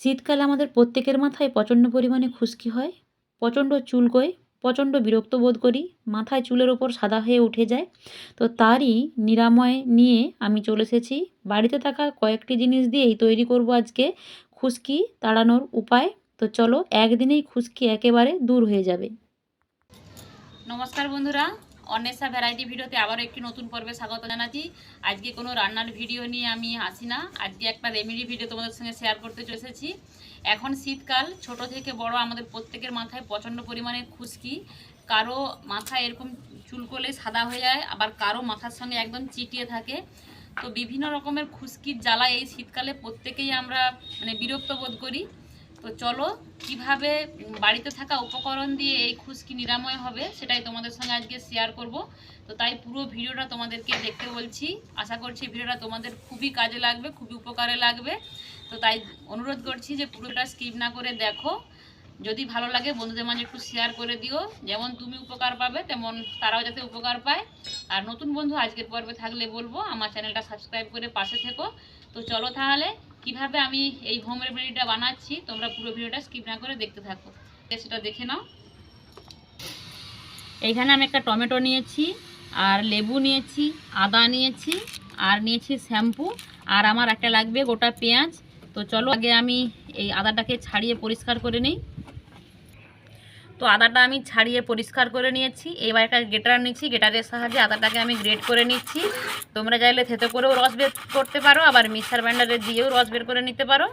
শীতকালে আমাদের প্রত্যেকের মাথায় প্রচণ্ড পরিমাণে খুশকি হয়, প্রচণ্ড চুলকোয় প্রচণ্ড বিরক্ত বোধ করি, মাথায় চুলের ওপর সাদা হয়ে উঠে যায়। তো তারই নিরাময় নিয়ে আমি চলে এসেছি। বাড়িতে থাকা কয়েকটি জিনিস দিয়েই তৈরি করব আজকে খুশকি তাড়ানোর উপায়। তো চলো, একদিনেই খুশকি একেবারে দূর হয়ে যাবে। নমস্কার বন্ধুরা অন্বেষা ভ্যারাইটি ভিডিওতে আবারও একটি নতুন পর্বে স্বাগত জানাচ্ছি। আজকে কোনো রান্নার ভিডিও নিয়ে আমি আসি না। আজকে একটা রেমেডি ভিডিও তোমাদের সঙ্গে শেয়ার করতে চলেছি। এখন শীতকাল, ছোট থেকে বড় আমাদের প্রত্যেকের মাথায় প্রচণ্ড পরিমাণে খুশকি। কারও মাথায় এরকম চুলকলে সাদা হয়ে যায়, আবার কারও মাথার সঙ্গে একদম চিটিয়ে থাকে। তো বিভিন্ন রকমের খুশকির জ্বালা এই শীতকালে প্রত্যেকেই আমরা মানে বিরক্ত বোধ করি। তো চলো, কীভাবে বাড়িতে থাকা উপকরণ দিয়ে এই খুশকি নিরাময় হবে সেটাই তোমাদের সঙ্গে আজকে শেয়ার করব। তো তাই পুরো ভিডিওটা তোমাদেরকে দেখতে বলছি। আশা করছি ভিডিওটা তোমাদের খুবই কাজে লাগবে, খুবই উপকারে লাগবে। তো তাই অনুরোধ করছি যে পুরোটা স্কিপ না করে দেখো। যদি ভালো লাগে বন্ধুদের মাঝে একটু শেয়ার করে দিও। যেমন তুমি উপকার পাবে, তেমন তারাও যাতে উপকার পায়। আর নতুন বন্ধু আজকের পর্বে থাকলে বলব, আমার চ্যানেলটা সাবস্ক্রাইব করে পাশে থেকো। তো চলো তাহলে কীভাবে আমি এই হোম রেমেডিটা বানাচ্ছি, তোমরা পুরো ভিডিওটা স্কিপ না করে দেখতে থাকো। সেটা দেখে নাও। এইখানে আমি একটা টমেটো নিয়েছি, আর লেবু নিয়েছি, আদা নিয়েছি, আর নিয়েছি শ্যাম্পু, আর আমার একটা লাগবে গোটা পেঁয়াজ। তো চলো আগে আমি এই আদাটাকে ছাড়িয়ে পরিষ্কার করে নিই। তো আদাটা আমি ছাড়িয়ে পরিষ্কার করে নিয়েছি। এবার একটা গেটার নিচ্ছি গেটারের সাহায্যে আদাটাকে আমি গ্রেট করে নিচ্ছি। তোমরা চাইলে থেতে করেও রস বের করতে পারো, আবার মিক্সার ব্যান্ডারে দিয়েও রস বের করে নিতে পারো।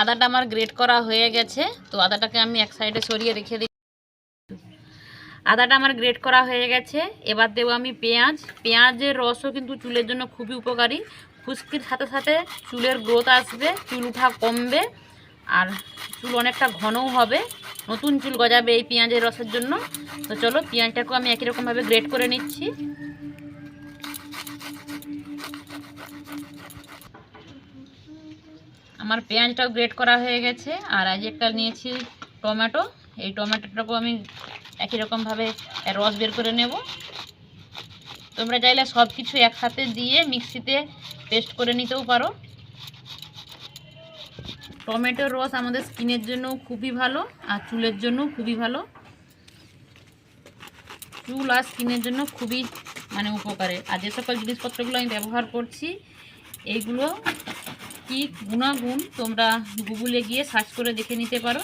আদাটা আমার গ্রেট করা হয়ে গেছে, তো আদাটাকে আমি এক সাইডে সরিয়ে রেখে দিই আদাটা আমার গ্রেট করা হয়ে গেছে। এবার দেবো আমি পেঁয়াজ। পেঁয়াজের রসও কিন্তু চুলের জন্য খুবই উপকারী। খুশকির সাথে সাথে চুলের গ্রোথ আসবে, চুল উঠা কমবে। আর চুল অনেকটা ঘনও হবে। নতুন চুল গজাবে এই পেঁয়াজের রসের জন্য। তো চলো, পেঁয়াজটাকেও আমি একই রকমভাবে গ্রেট করে নিচ্ছি। আমার পেঁয়াজটাও গ্রেট করা হয়ে গেছে। আর আজ একটা নিয়েছি টমেটো। এই টমেটোটাকেও আমি একই রকমভাবে রস বের করে নেব। তোমরা চাইলে সব কিছু একসাথে দিয়ে মিক্সিতে পেস্ট করে নিতেও পারো। টমেটোর রস আমাদের স্কিনের জন্য খুবই ভালো আর চুলের জন্য খুবই ভালো। চুল আর স্কিনের জন্য খুবই মানে উপকারে। আর যে সকল জিনিসপত্রগুলো আমি ব্যবহার করছি, এইগুলো কি গুণাগুণ তোমরা গুগলে গিয়ে সার্চ করে দেখে নিতে পারো।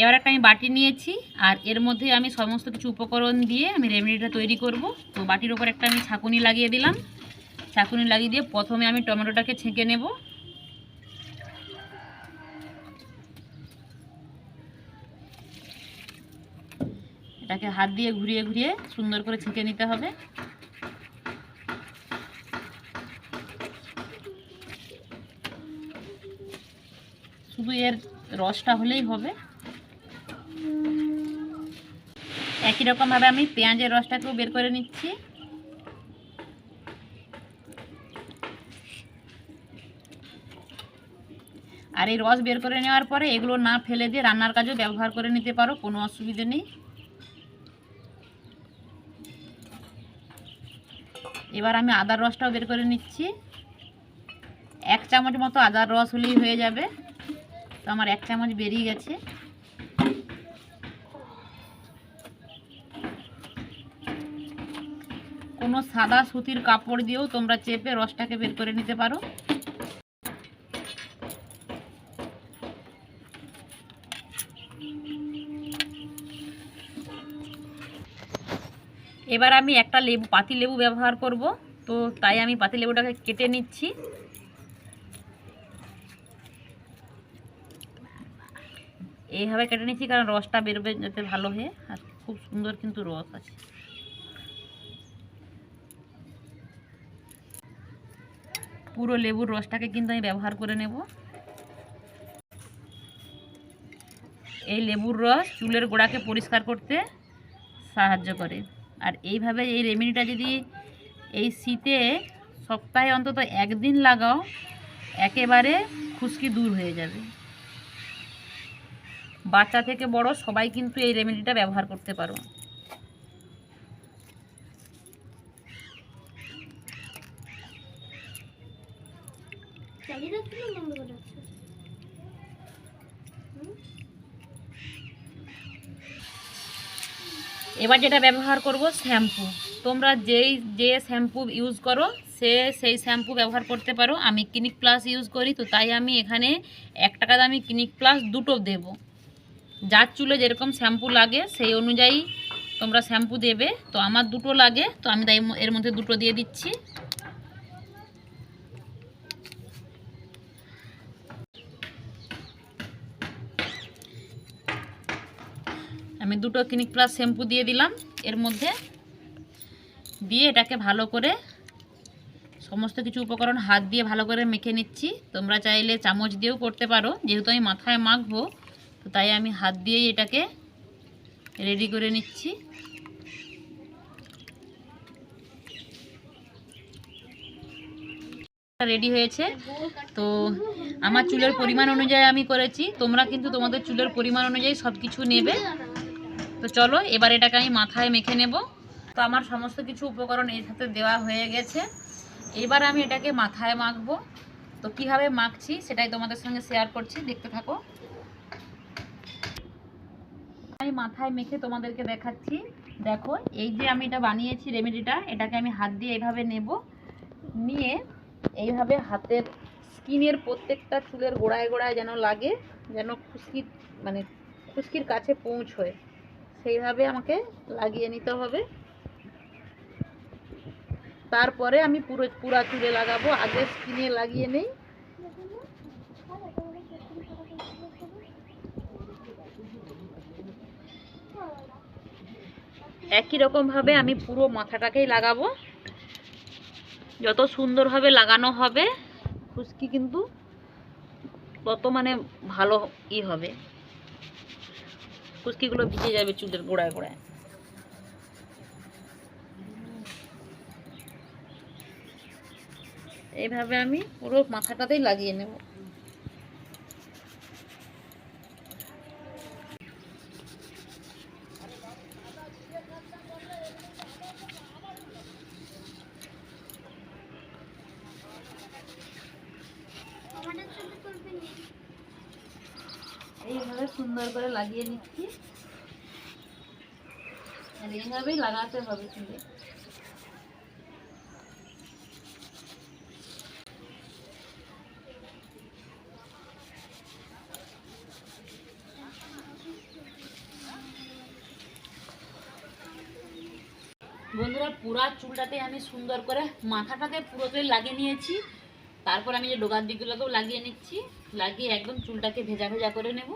এবার একটা আমি বাটি নিয়েছি, আর এর মধ্যে আমি সমস্ত কিছু উপকরণ দিয়ে আমি রেমেডিটা তৈরি করব। তো বাটির ওপর একটা আমি ছাকুনি লাগিয়ে দিলাম। ছাকুনি লাগিয়ে দিয়ে প্রথমে আমি টমেটোটাকে ছেঁকে নেব। এটাকে হাত দিয়ে ঘুরিয়ে ঘুরিয়ে সুন্দর করে ছেঁকে নিতে হবে। শুধু এর রসটা হলেই হবে। একই রকমভাবে আমি পেঁয়াজের রসটাকেও বের করে নিচ্ছি। আর এই রস বের করে নেওয়ার পরে এগুলো না ফেলে দিয়ে রান্নার কাজেও ব্যবহার করে নিতে পারো, কোনো অসুবিধে নেই। এবার আমি আদার রসটাও বের করে নিচ্ছি। এক চামচ মতো আদার রস হলেই হয়ে যাবে। তো আমার এক চামচ বেরিয়ে গেছে। কোনো সাদা সুতির কাপড় দিয়েও তোমরা চেপে রসটাকে বের করে নিতে পারো। এবার আমি একটা লেবু, পাতি লেবু ব্যবহার করব। তো তাই আমি পাতি লেবুটাকে কেটে নিচ্ছি। এইভাবে কেটে নিচ্ছি কারণ রসটা বেরোবে যাতে ভালো হয়ে, আর খুব সুন্দর কিন্তু রস আছে। পুরো লেবুর রসটাকে কিন্তু আমি ব্যবহার করে নেব। এই লেবুর রস চুলের গোড়াকে পরিষ্কার করতে সাহায্য করে। আর এইভাবে এই রেমেডিটা যদি এই শীতে সপ্তাহে অন্তত একদিন লাগাও, একেবারে খুশকি দূর হয়ে যাবে। বাচ্চা থেকে বড় সবাই কিন্তু এই রেমেডিটা ব্যবহার করতে পারো চালিয়ে রাখছি না বন্ধ করে রাখছি এবার যেটা ব্যবহার করব শ্যাম্পু। তোমরা যেই, যে শ্যাম্পু ইউজ করো, সে সেই শ্যাম্পু ব্যবহার করতে পারো। আমি ক্লিনিক প্লাস ইউজ করি, তো তাই আমি এখানে এক টাকা দামি ক্লিনিক প্লাস দুটো দেব। যার চুলে যেরকম শ্যাম্পু লাগে, সেই অনুযায়ী তোমরা শ্যাম্পু দেবে। তো আমার দুটো লাগে, তো আমি তাই এর মধ্যে দুটো দিয়ে দিচ্ছি। আমি দুটো ক্লিনিক প্লাস শ্যাম্পু দিয়ে দিলাম। এর মধ্যে দিয়ে এটাকে ভালো করে সমস্ত কিছু উপকরণ হাত দিয়ে ভালো করে মেখে নিচ্ছি। তোমরা চাইলে চামচ দিয়েও করতে পারো, যেহেতু আমি মাথায় মাখবো, তো তাই আমি হাত দিয়েই এটাকে রেডি করে নিচ্ছি। রেডি হয়েছে। তো আমার চুলের পরিমাণ অনুযায়ী আমি করেছি। তোমরা কিন্তু তোমাদের চুলের পরিমাণ অনুযায়ী সব কিছু নেবে। তো চলো, এবার এটাকে আমি মাথায় মেখে নেব। তো আমার সমস্ত কিছু উপকরণ এর সাথে দেওয়া হয়ে গেছে। এবার আমি এটাকে মাথায় মাখবো। তো কীভাবে মাখছি সেটাই তোমাদের সঙ্গে শেয়ার করছি, দেখতে থাকো। আমি মাথায় মেখে তোমাদেরকে দেখাচ্ছি। দেখো, এই যে আমি এটা বানিয়েছি রেমেডিটা, এটাকে আমি হাত দিয়ে এইভাবে নেব। নিয়ে এইভাবে হাতের স্কিনের প্রত্যেকটা চুলের গোড়ায় গোড়ায় যেন লাগে, যেন খুশকি মানে খুশকির কাছে পৌঁছয়। সেইভাবে আমাকে লাগিয়ে নিতে হবে। তারপরে আমি পুরো, পুরা চুলে লাগাবো, আগে স্কিনে লাগিয়ে নেই। একই রকমভাবে আমি পুরো মাথাটাকেই লাগাবো। যত সুন্দরভাবে লাগানো হবে, খুশকি কিন্তু তত মানে ভালো ই হবে। খুশকিগুলো ভিজে যাবে চুলের গোড়ায় গোড়ায়। এইভাবে আমি পুরো মাথাটাতেই লাগিয়ে নেব। এইভাবে সুন্দর করে লাগিয়ে নিচ্ছি। আর এইভাবেই লাগাতে হবে চুলে। বন্ধুরা, পুরা চুলটাতে আমি সুন্দর করে মাথাটাতে পুরোটাই লাগিয়ে নিয়েছি। তারপর আমি যে ডোগার দিকগুলোকেও লাগিয়ে নিচ্ছি। লাগিয়ে একদম চুলটাকে ভেজা ভেজা করে নেব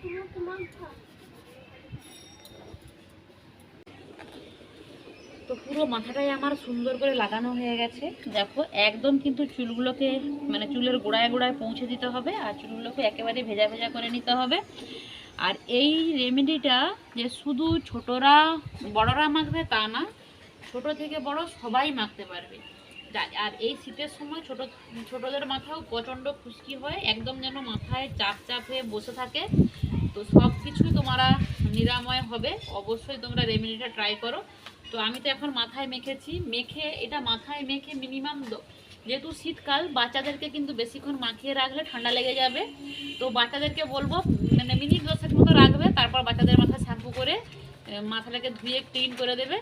তোমার তোমার থাক। তো পুরো মাথাটাই আমার সুন্দর করে লাগানো হয়ে গেছে। দেখো, একদম কিন্তু চুলগুলোকে মানে চুলের গোড়ায় গোড়ায় পৌঁছে দিতে হবে আর চুলগুলোকে একেবারে ভেজা ভেজা করে নিতে হবে। আর এই রেমেডিটা যে শুধু ছোটরা, বড়রা মাখবে তা না, ছোট থেকে বড় সবাই মাখতে পারবে। আর এই শীতের সময় ছোট, ছোটদের মাথাও প্রচণ্ড খুশকি হয়, একদম যেন মাথায় চাপ চাপ হয়ে বসে থাকে। তো সব কিছুই তোমরা নিরাময় হবে। অবশ্যই তোমরা রেমেডিটা ট্রাই করো। তো আমি তো এখন মাথায় মেখেছি। মেখে, এটা মাথায় মেখে মিনিমাম যেহেতু শীতকাল, বাচ্চাদেরকে কিন্তু বেশিক্ষণ মাখিয়ে রাখলে ঠান্ডা লেগে যাবে। তো বাচ্চাদেরকে বলব মানে মিনিট দশেক মতো রাখবে, তারপর বাচ্চাদের মাথা শ্যাম্পু করে মাথাটাকে ধুয়ে ক্লিন করে দেবে।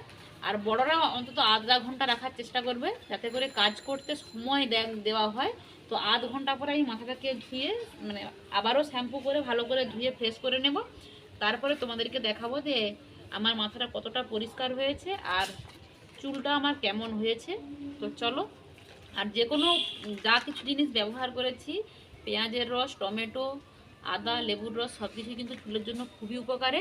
আর বড়রা অন্তত আধা ঘণ্টা রাখার চেষ্টা করবে, যাতে করে কাজ করতে সময় দেওয়া হয়। তো আধ ঘণ্টা পরে আমি মাথাটাকে ধুয়ে মানে আবারও শ্যাম্পু করে ভালো করে ধুয়ে ফ্রেশ করে নেব। তারপরে তোমাদেরকে দেখাবো যে আমার মাথাটা কতটা পরিষ্কার হয়েছে আর চুলটা আমার কেমন হয়েছে। তো চলো, আর যে কোনো যা কিছু জিনিস ব্যবহার করেছি, পেঁয়াজের রস, টমেটো, আদা, লেবুর রস, সব কিছুই কিন্তু চুলের জন্য খুবই উপকারে।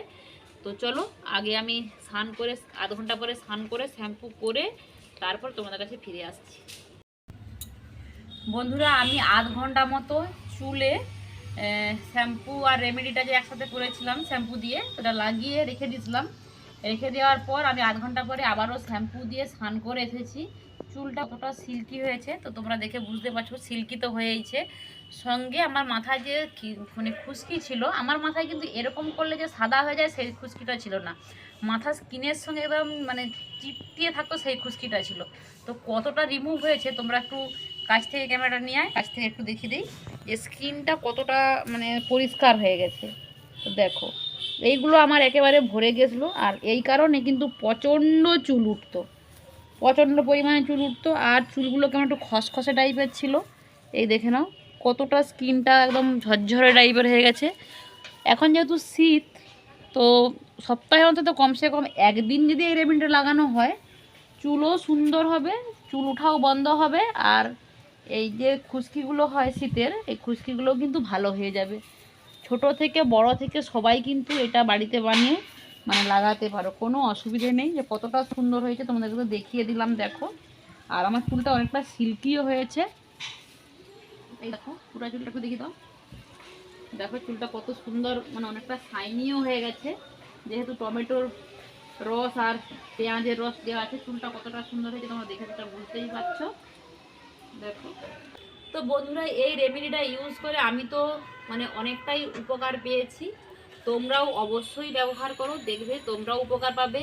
তো চলো, আগে আমি স্নান করে, আধ ঘণ্টা পরে স্নান করে, শ্যাম্পু করে তারপর তোমাদের কাছে ফিরে আসছি। বন্ধুরা, আমি আধ ঘণ্টা মতো চুলে শ্যাম্পু আর রেমেডিটা যে একসাথে করেছিলাম, শ্যাম্পু দিয়ে সেটা লাগিয়ে রেখে দিয়েছিলাম। রেখে দেওয়ার পর আমি আধ ঘণ্টা পরে আবারও শ্যাম্পু দিয়ে স্নান করে এসেছি। চুলটা কতটা সিল্কি হয়েছে, তো তোমরা দেখে বুঝতে পারছ, সিল্কি তো হয়েইছে। সঙ্গে আমার মাথায় যে মানে খুশকি ছিল, আমার মাথায় কিন্তু এরকম করলে যে সাদা হয়ে যায়, সেই খুশকিটা ছিল না। মাথা স্কিনের সঙ্গে একদম মানে চিপটিয়ে থাকতো, সেই খুশকিটা ছিল। তো কতটা রিমুভ হয়েছে, তোমরা একটু কাছ থেকে ক্যামেরাটা নিয়ে আয়, কাছ থেকে একটু দেখিয়ে দিই যে স্কিনটা কতটা মানে পরিষ্কার হয়ে গেছে। তো দেখো, এইগুলো আমার একেবারে ভরে গেছিল আর এই কারণে কিন্তু প্রচণ্ড চুল উঠতো। প্রচণ্ড পরিমাণে চুল উঠতো আর চুলগুলো কেমন একটু খসখসে টাইপের ছিল। এই দেখে নাও, কতটা স্কিনটা একদম ঝরঝরে টাইপের হয়ে গেছে। এখন যেহেতু শীত, তো সপ্তাহে অন্তত কমসে কম একদিন যদি এই রেমিনটা লাগানো হয়, চুলও সুন্দর হবে, চুল উঠাও বন্ধ হবে আর এই যে খুশকিগুলো হয় শীতের, এই খুশকিগুলো কিন্তু ভালো হয়ে যাবে। ছোট থেকে বড় থেকে সবাই কিন্তু এটা বাড়িতে বানিয়ে মানে লাগাতে পারো। কোনো অসুবিধে নেই যে কতটা সুন্দর হয়েছে তোমাদেরকে তো দেখিয়ে দিলাম, দেখো। আর আমার চুলটা অনেকটা সিল্কিও হয়েছে। এই দেখো, পুরো চুলটা একটু দেখি দাও। দেখো চুলটা কত সুন্দর মানে অনেকটা শাইনিও হয়ে গেছে। যেহেতু টমেটোর রস আর পেঁয়াজের রস দেওয়া আছে, চুলটা কতটা সুন্দর হয়েছে তোমরা দেখে সেটা বুঝতেই পারছ। দেখো। তো বন্ধুরা, এই রেমেডিটা ইউজ করে আমি তো মানে অনেকটাই উপকার পেয়েছি। তোমরাও অবশ্যই ব্যবহার করো, দেখবে তোমরাও উপকার পাবে।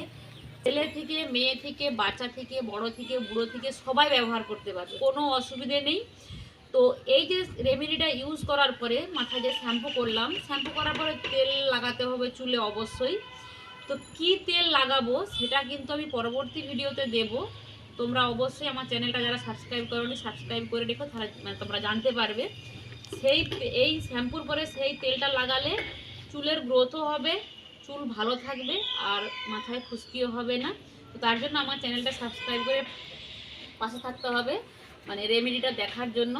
ছেলে থেকে, মেয়ে থেকে, বাচ্চা থেকে, বড় থেকে, বুড়ো থেকে সবাই ব্যবহার করতে পারবে, কোনো অসুবিধে নেই। তো এই যে রেমেডিটা ইউজ করার পরে মাথায় যে শ্যাম্পু করলাম শ্যাম্পু করার পরে তেল লাগাতে হবে চুলে অবশ্যই। তো কি তেল লাগাবো সেটা কিন্তু আমি পরবর্তী ভিডিওতে দেব। তোমরা অবশ্যই আমার চ্যানেলটা যারা সাবস্ক্রাইব করোনি সাবস্ক্রাইব করে রেখো তাহলে মানে তোমরা জানতে পারবে। সেই এই শ্যাম্পুর পরে সেই তেলটা লাগালে চুলের গ্রোথও হবে, চুল ভালো থাকবে আর মাথায় খুশকিও হবে না। তো তার জন্য আমার চ্যানেলটা সাবস্ক্রাইব করে পাশে থাকতে হবে মানে রেমেডিটা দেখার জন্য।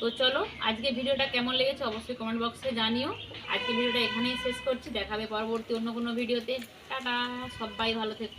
তো চলো, আজকে ভিডিওটা কেমন লেগেছে অবশ্যই কমেন্ট বক্সে জানিও। আজকে ভিডিওটা এখানেই শেষ করছি, দেখাবে পরবর্তী অন্য কোনো ভিডিওতে। টাটা, সবাই ভালো থেকো।